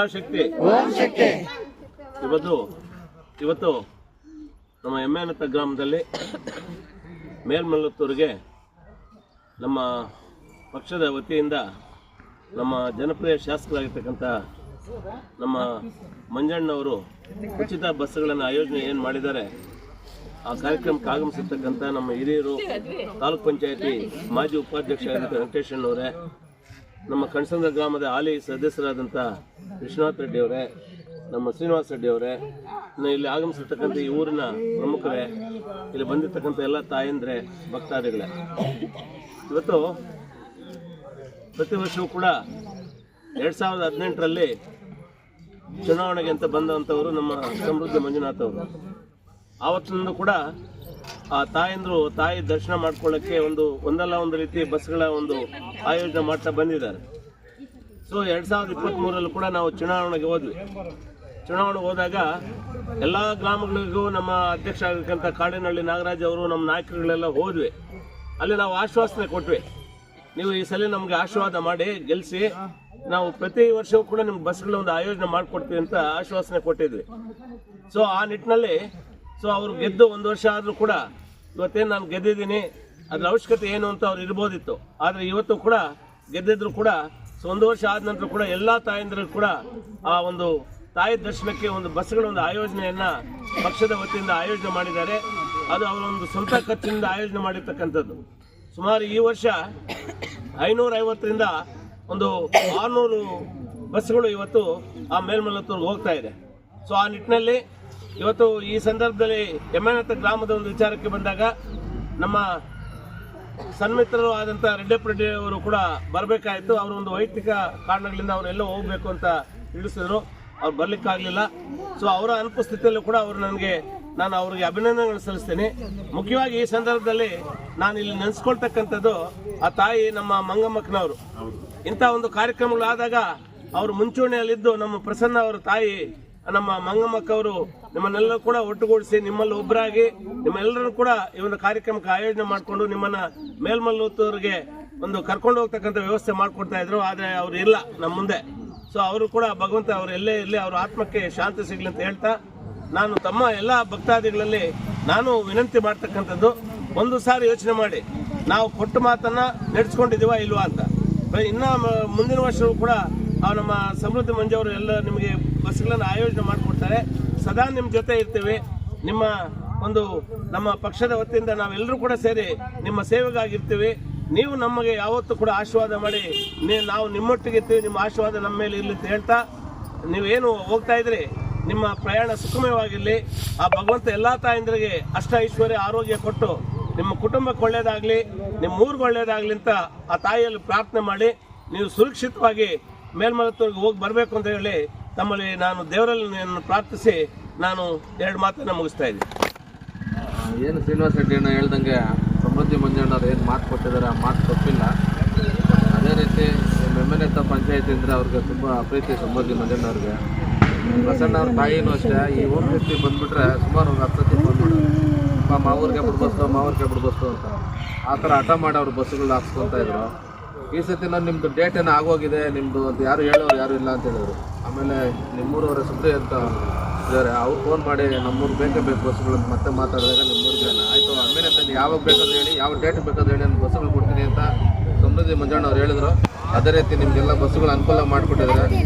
ಪರಾಶಕ್ತಿ ಇವತ್ತು ಇವತ್ತು ನಮ್ಮ ಎಮ್ಮೆನತ್ತ ಗ್ರಾಮದಲ್ಲಿ ಮೇಲ್ಮಲ್ಲತ್ತೂರಿಗೆ ನಮ್ಮ ಪಕ್ಷದ ವತಿಯಿಂದ ನಮ್ಮ ಜನಪ್ರಿಯ ಶಾಸಕರಾಗಿರ್ತಕ್ಕಂಥ ನಮ್ಮ ಮಂಜಣ್ಣವರು ಉಚಿತ ಬಸ್ಗಳನ್ನು ಆಯೋಜನೆ ಏನು ಮಾಡಿದ್ದಾರೆ ಆ ಕಾರ್ಯಕ್ರಮಕ್ಕೆ ಆಗಮಿಸಿರ್ತಕ್ಕಂಥ ನಮ್ಮ ಹಿರಿಯರು ತಾಲೂಕ್ ಪಂಚಾಯತಿ ಮಾಜಿ ಉಪಾಧ್ಯಕ್ಷ ವೆಂಕಟೇಶಣ್ಣವರೇ ನಮ್ಮ ಕಣಸಂದ್ರ ಗ್ರಾಮದ ಹಾಲಿ ಸದಸ್ಯರಾದಂಥ ವಿಶ್ವನಾಥ್ ರೆಡ್ಡಿ ಅವರೇ ನಮ್ಮ ಶ್ರೀನಿವಾಸ ರೆಡ್ಡಿ ಅವರೇ ಇಲ್ಲಿ ಆಗಮಿಸಿರ್ತಕ್ಕಂಥ ಈ ಊರಿನ ಪ್ರಮುಖರೇ, ಇಲ್ಲಿ ಬಂದಿರ್ತಕ್ಕಂಥ ಎಲ್ಲ ತಾಯಂದ್ರೆ, ಭಕ್ತಾದಿಗಳೇ. ಇವತ್ತು ಪ್ರತಿ ವರ್ಷವೂ ಕೂಡ ಎರಡು ಸಾವಿರದ ಹದಿನೆಂಟರಲ್ಲಿ ಚುನಾವಣೆಗೆ ಅಂತ ಬಂದಂಥವರು ನಮ್ಮ ಸಮೃದ್ಧಿ ಮಂಜುನಾಥ್ ಅವರು. ಆವತ್ತಿನಿಂದ ಕೂಡ ಆ ತಾಯಂದ್ರು, ತಾಯಿ ದರ್ಶನ ಮಾಡ್ಕೊಳ್ಳೋಕ್ಕೆ ಒಂದು ಒಂದಲ್ಲ ಒಂದು ರೀತಿ ಬಸ್ಗಳ ಒಂದು ಆಯೋಜನೆ ಮಾಡ್ತಾ ಬಂದಿದ್ದಾರೆ. ಸೊ ಎರಡು ಸಾವಿರದ ಇಪ್ಪತ್ತ್ಮೂರಲ್ಲೂ ಕೂಡ ನಾವು ಚುನಾವಣೆಗೆ ಹೋದ್ವಿ. ಚುನಾವಣೆಗೆ ಹೋದಾಗ ಎಲ್ಲ ಗ್ರಾಮಗಳಿಗೂ ನಮ್ಮ ಅಧ್ಯಕ್ಷ ಆಗಿರ್ತಕ್ಕಂಥ ಕಾಡಿನಹಳ್ಳಿ ನಾಗರಾಜ್ ಅವರು, ನಮ್ಮ ನಾಯಕರುಗಳೆಲ್ಲ ಹೋದ್ವಿ. ಅಲ್ಲಿ ನಾವು ಆಶ್ವಾಸನೆ ಕೊಟ್ವಿ. ನೀವು ಈ ಸಲ ನಮಗೆ ಆಶೀರ್ವಾದ ಮಾಡಿ ಗೆಲ್ಲಿಸಿ ನಾವು ಪ್ರತಿ ವರ್ಷವೂ ಕೂಡ ನಿಮ್ಗೆ ಬಸ್ಗಳ ಒಂದು ಆಯೋಜನೆ ಮಾಡಿಕೊಡ್ತೀವಿ ಅಂತ ಆಶ್ವಾಸನೆ ಕೊಟ್ಟಿದ್ವಿ. ಸೊ ಆ ನಿಟ್ಟಿನಲ್ಲಿ ಸೊ ಅವ್ರು ಗೆದ್ದು ಒಂದು ವರ್ಷ ಆದರೂ ಕೂಡ ಇವತ್ತೇನು ನಾನು ಗೆದ್ದಿದ್ದೀನಿ, ಅದರ ಅವಶ್ಯಕತೆ ಏನು ಅಂತ ಅವ್ರು ಇರ್ಬೋದಿತ್ತು. ಆದರೆ ಇವತ್ತು ಕೂಡ ಗೆದ್ದಿದ್ರು ಕೂಡ ಸೊ ಒಂದು ವರ್ಷ ಆದ ನಂತರ ಕೂಡ ಎಲ್ಲ ತಾಯಂದಿರು ಕೂಡ ಆ ಒಂದು ತಾಯಿ ದರ್ಶನಕ್ಕೆ ಒಂದು ಬಸ್ಗಳ ಒಂದು ಆಯೋಜನೆಯನ್ನ ಪಕ್ಷದ ವತಿಯಿಂದ ಆಯೋಜನೆ ಮಾಡಿದ್ದಾರೆ. ಅದು ಅವರ ಒಂದು ಸ್ವಂತ ಖರ್ಚಿನಿಂದ ಆಯೋಜನೆ ಮಾಡಿರ್ತಕ್ಕಂಥದ್ದು. ಸುಮಾರು ಈ ವರ್ಷ ಐನೂರ ಐವತ್ತರಿಂದ ಒಂದು ಆರುನೂರು ಬಸ್ಗಳು ಇವತ್ತು ಆ ಮೇಲ್ಮಲ್ಲತ್ತೂರ್ಗೆ ಹೋಗ್ತಾ ಇದೆ. ಸೊ ಆ ನಿಟ್ಟಿನಲ್ಲಿ ಇವತ್ತು ಈ ಸಂದರ್ಭದಲ್ಲಿ ಯಮನಾಥ ಗ್ರಾಮದ ಒಂದು ವಿಚಾರಕ್ಕೆ ಬಂದಾಗ ನಮ್ಮ ಸನ್ಮಿತ್ರರು ಆದಂಥ ರೆಡ್ಡಪ್ಪ ರೆಡ್ಡಿ ಅವರು ಕೂಡ ಬರಬೇಕಾಯಿತು. ಅವರು ಒಂದು ವೈಯಕ್ತಿಕ ಕಾರಣಗಳಿಂದ ಅವರೆಲ್ಲ ಹೋಗಬೇಕು ಅಂತ ತಿಳಿಸಿದ್ರು. ಅವ್ರು ಬರ್ಲಿಕ್ಕಾಗ್ಲಿಲ್ಲ. ಸೊ ಅವರ ಅನುಪಸ್ಥಿತಿಯಲ್ಲೂ ಕೂಡ ಅವರು ನನಗೆ, ನಾನು ಅವರಿಗೆ ಅಭಿನಂದನೆಗಳನ್ನು ಸಲ್ಲಿಸ್ತೇನೆ. ಮುಖ್ಯವಾಗಿ ಈ ಸಂದರ್ಭದಲ್ಲಿ ನಾನು ಇಲ್ಲಿ ನೆನೆಸ್ಕೊಳ್ತಕ್ಕಂಥದ್ದು ಆ ತಾಯಿ ನಮ್ಮ ಮಂಗಮ್ಮಕ್ಕನವರು. ಇಂಥ ಒಂದು ಕಾರ್ಯಕ್ರಮಗಳಾದಾಗ ಅವರು ಮುಂಚೂಣಿಯಲ್ಲಿದ್ದು ನಮ್ಮ ಪ್ರಸನ್ನ ಅವರ ತಾಯಿ ನಮ್ಮ ಮಂಗಮ್ಮಕ್ಕವರು ನಿಮ್ಮನ್ನೆಲ್ಲ ಕೂಡ ಒಟ್ಟುಗೂಡಿಸಿ ನಿಮ್ಮಲ್ಲಿ ಒಬ್ಬರಾಗಿ ನಿಮ್ಮೆಲ್ಲರೂ ಕೂಡ ಈ ಒಂದು ಕಾರ್ಯಕ್ರಮಕ್ಕೆ ಆಯೋಜನೆ ಮಾಡಿಕೊಂಡು ನಿಮ್ಮನ್ನ ಮೇಲ್ಮಲ್ಲೂತವರಿಗೆ ಒಂದು ಕರ್ಕೊಂಡು ಹೋಗ್ತಕ್ಕಂಥ ವ್ಯವಸ್ಥೆ ಮಾಡಿಕೊಡ್ತಾ ಇದ್ರು, ಆದರೆ ಅವ್ರು ಇಲ್ಲ ನಮ್ಮ ಮುಂದೆ. ಸೊ ಅವರು ಕೂಡ ಭಗವಂತ ಅವರು ಎಲ್ಲೇ ಇರಲಿ, ಅವ್ರ ಆತ್ಮಕ್ಕೆ ಶಾಂತಿ ಸಿಗಲಿ ಅಂತ ಹೇಳ್ತಾ, ನಾನು ತಮ್ಮ ಎಲ್ಲ ಭಕ್ತಾದಿಗಳಲ್ಲಿ ನಾನು ವಿನಂತಿ ಮಾಡ್ತಕ್ಕಂಥದ್ದು, ಒಂದು ಸಾರಿ ಯೋಚನೆ ಮಾಡಿ. ನಾವು ಕೊಟ್ಟ ಮಾತನ್ನ ನಡೆಸ್ಕೊಂಡಿದೀವ ಇಲ್ವಾ ಅಂತ. ಇನ್ನು ಮುಂದಿನ ವರ್ಷವೂ ಕೂಡ ನಮ್ಮ ಸಮೃದ್ಧಿ ಅವರು ಎಲ್ಲ ನಿಮಗೆ ಬಸ್ಗಳನ್ನು ಆಯೋಜನೆ ಮಾಡಿಕೊಡ್ತಾರೆ. ಸದಾ ನಿಮ್ಮ ಜೊತೆ ಇರ್ತೇವೆ. ನಿಮ್ಮ ಒಂದು ನಮ್ಮ ಪಕ್ಷದ ವತಿಯಿಂದ ನಾವೆಲ್ಲರೂ ಕೂಡ ಸೇರಿ ನಿಮ್ಮ ಸೇವೆಗಾಗಿರ್ತೀವಿ. ನೀವು ನಮಗೆ ಯಾವತ್ತೂ ಕೂಡ ಆಶೀರ್ವಾದ ಮಾಡಿ ನಾವು ನಿಮ್ಮೊಟ್ಟಿಗೆ ಇರ್ತೀವಿ, ನಿಮ್ಮ ಆಶೀರ್ವಾದ ನಮ್ಮ ಮೇಲೆ ಇರಲಿ ಅಂತ ಹೇಳ್ತಾ ನೀವೇನು ಹೋಗ್ತಾ ಇದ್ರಿ, ನಿಮ್ಮ ಪ್ರಯಾಣ ಸುಖಮಯವಾಗಿರಲಿ ಆ ಭಗವಂತ ಎಲ್ಲ ತಾಯಂದ್ರಿಗೆ ಅಷ್ಟ ಐಶ್ವರ್ಯ ಆರೋಗ್ಯ ಕೊಟ್ಟು ನಿಮ್ಮ ಕುಟುಂಬಕ್ಕೆ ಒಳ್ಳೇದಾಗಲಿ, ನಿಮ್ಮ ಊರಿಗೆ ಒಳ್ಳೇದಾಗಲಿ ಅಂತ ಆ ತಾಯಿಯಲ್ಲಿ ಪ್ರಾರ್ಥನೆ ಮಾಡಿ, ನೀವು ಸುರಕ್ಷಿತವಾಗಿ ಮೇಲ್ಮಲತ್ತೂರಿಗೆ ಹೋಗಿ ಬರಬೇಕು ಅಂತ ಹೇಳಿ ತಮ್ಮಲ್ಲಿ ನಾನು ದೇವರಲ್ಲಿ ಪ್ರಾರ್ಥಿಸಿ ನಾನು ಎರಡು ಮಾತನ್ನು ಮುಗಿಸ್ತಾ ಇದ್ದೀನಿ. ಏನು ಶ್ರೀನಿವಾಸ ಅಣ್ಣ ಹೇಳ್ದಂಗೆ ಸಮೃದ್ಧಿ ಮಂಜಣ್ಣವ್ರು ಏನು ಮಾತು ಕೊಟ್ಟಿದ್ದಾರೆ ಆ ಮಾತು ತಪ್ಪಿಲ್ಲ. ಅದೇ ರೀತಿ ಮೆಮ್ಮನೆತ್ತ ಪಂಚಾಯತಿ ಅಂದರೆ ಅವ್ರಿಗೆ ತುಂಬ ಪ್ರೀತಿ ಸಮೃದ್ಧಿ ಮಂಜಣ್ಣವ್ರಿಗೆ ಪ್ರಸನ್ನ ಅವ್ರ ತಾಯಿನೂ ಅಷ್ಟೇ, ಈ ಹೋಮ್ ವ್ಯಕ್ತಿ ಬಂದುಬಿಟ್ರೆ ಸುಮಾರು ಒಂದು ಹತ್ತು ಸತಿ ಬಂದ್ಬಿಟ್ರು ಮಾವೂರಿಗೆ ಬಿಡ್ಬಸ್ತು ಮಾವೂರಿಗೆ ಬಿಡ್ಬಸ್ತು ಅಂತ. ಆ ಥರ ಹಠ ಮಾಡಿ ಅವ್ರು ಬಸ್ಸುಗಳು ಹಾಕ್ಸ್ಕೊತಾ ಇದ್ರು. ಈ ಸತಿ ನಾನು ನಿಮ್ಮದು ಡೇಟ್ ಏನೋ ಆಗೋಗಿದೆ ನಿಮ್ಮದು ಅಂತ ಯಾರು ಹೇಳೋರು ಯಾರು ಇಲ್ಲ ಅಂತ ಹೇಳಿದ್ರು. ಆಮೇಲೆ ನಿಮ್ಮೂರವರ ಸುದ್ದಿ ಅಂತ ಇದ್ದಾರೆ. ಅವ್ರು ಫೋನ್ ಮಾಡಿ ನಮ್ಮೂರು ಬೇಕೇ ಬೇಕು ಬಸ್ಗಳು ಮತ್ತೆ ಮಾತಾಡಿದಾಗ ನಿಮ್ಮೂರಿಗೆ ಆಯಿತು, ಆಮೇಲೆ ಅಂತ ಯಾವಾಗ ಬೇಕಾದ್ರೆ ಹೇಳಿ, ಯಾವ ಡೇಟ್ ಬೇಕಾದ್ರೆ ಹೇಳಿ ನಾನು ಬಸ್ಗಳು ಕೊಡ್ತೀನಿ ಅಂತ ಸಮೃದ್ಧಿ ಮಂಜಣ್ಣ ಅವ್ರು ಹೇಳಿದ್ರು. ಅದೇ ರೀತಿ ನಿಮಗೆಲ್ಲ ಬಸ್ಸುಗಳು ಅನುಕೂಲ ಮಾಡಿಕೊಟ್ಟಿದ್ದಾರೆ.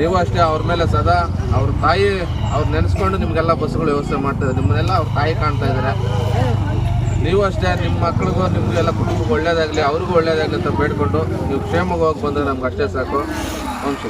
ನೀವು ಅಷ್ಟೇ ಅವ್ರ ಮೇಲೆ ಸದಾ ಅವ್ರ ತಾಯಿ ಅವ್ರು ನೆನೆಸ್ಕೊಂಡು ನಿಮಗೆಲ್ಲ ಬಸ್ಸುಗಳು ವ್ಯವಸ್ಥೆ ಮಾಡ್ತಿದ್ದಾರೆ. ನಿಮ್ಮನ್ನೆಲ್ಲ ಅವ್ರ ತಾಯಿ ಕಾಣ್ತಾ ಇದ್ದಾರೆ. ನೀವು ಅಷ್ಟೇ, ನಿಮ್ಮ ಮಕ್ಳಿಗೂ, ನಿಮಗೆಲ್ಲ ಕುಟುಂಬಕ್ಕೆ ಒಳ್ಳೇದಾಗಲಿ, ಅವ್ರಿಗೂ ಒಳ್ಳೇದಾಗಲಿ ಅಂತ ಬೇಡ್ಕೊಂಡು ನೀವು ಕ್ಷೇಮವಾಗಿ ಬಂದರೆ ನಮ್ಗೆ ಅಷ್ಟೇ ಸಾಕು. ವಂಶ